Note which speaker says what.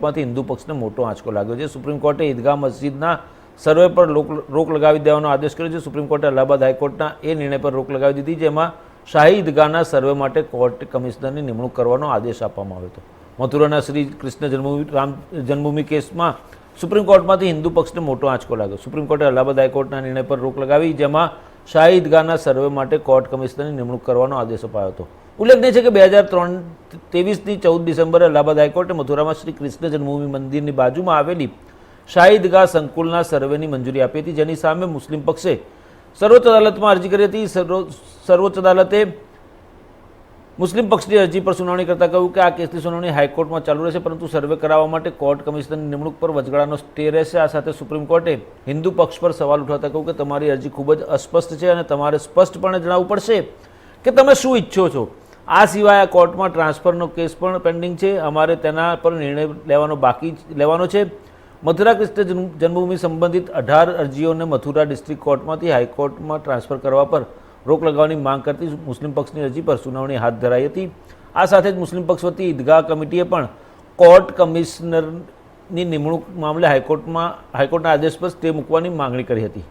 Speaker 1: કોર્ટમાંથી હિન્દુ પક્ષને મોટો આંચકો લાગ્યો છે. સુપ્રીમ કોર્ટે ઈદગાહ મસ્જિદના સર્વે પર રોક લગાવી દેવાનો આદેશ કર્યો છે. સુપ્રીમ કોર્ટે અલ્હાબાદ હાઈકોર્ટના એ નિર્ણય પર રોક લગાવી દીધી, જેમાં શાહી ઈદગાહના સર્વે માટે કોર્ટ કમિશનરની નિમણૂક કરવાનો આદેશ આપવામાં આવ્યો હતો. મથુરાના શ્રી કૃષ્ણ જન્મભૂમિ, રામ જન્મભૂમિ કેસમાં સુપ્રીમ કોર્ટમાંથી હિન્દુ પક્ષને મોટો આંચકો લાગ્યો. સુપ્રીમ કોર્ટે અલ્હાબાદ હાઈકોર્ટના નિર્ણય પર રોક લગાવી, જેમાં શાહી ઈદગાહના સર્વે માટે કોર્ટ કમિશનરની નિમણૂક કરવાનો આદેશ અપાયો હતો. ઉલ્લેખનીય છે કે બે હજાર ત્રણ ત્રેવીસની ચૌદ ડિસેમ્બરે અલ્હાબાદ હાઈકોર્ટે મથુરામાં શ્રી કૃષ્ણ જન્મભૂમિ મંદિરની બાજુમાં આવેલી શાહી ઈદગાહ સંકુલના સર્વેની મંજૂરી આપી હતી, જેની સામે મુસ્લિમ પક્ષે સર્વોચ્ચ અદાલતમાં અરજી કરી હતી. સર્વો- સર્વોચ્ચ અદાલતે મુસ્લિમ પક્ષની અરજી પર સુનાવણી કરતા કહ્યું કે આ કેસની સુનાવણી હાઈકોર્ટમાં ચાલુ રહેશે, પરંતુ સર્વે કરાવવા માટે કોર્ટ કમિશનરની નિમણૂક પર વચગાળાનો સ્ટે રહેશે. આ સાથે સુપ્રીમ કોર્ટે હિન્દુ પક્ષ પર સવાલ ઉઠાવતા કહ્યું કે તમારી અરજી ખૂબ જ અસ્પષ્ટ છે અને તમારે સ્પષ્ટપણે જણાવવું પડશે કે તમે શું ઈચ્છો છો. આ સિવાય આ કોર્ટમાં ટ્રાન્સફરનો કેસ પણ પેન્ડિંગ છે. અમારે તેના પર નિર્ણય લેવાનો બાકી લેવાનો છે. મથુરા કૃષ્ણ જન્મભૂમિ સંબંધિત અઢાર અરજીઓને મથુરા ડિસ્ટ્રિક્ટ કોર્ટમાંથી હાઈકોર્ટમાં ટ્રાન્સફર કરવા પર રોક લગાવવાની માંગ કરતી મુસ્લિમ પક્ષની અરજી પર સુનાવણી હાથ ધરાઈ હતી. આ સાથે જ મુસ્લિમ પક્ષ વતી ઈદગાહ કમિટીએ પણ કોર્ટ કમિશનરની નિમણૂક મામલે હાઈકોર્ટમાં, હાઈકોર્ટના આદેશ પર સ્ટે મૂકવાની માંગણી કરી હતી.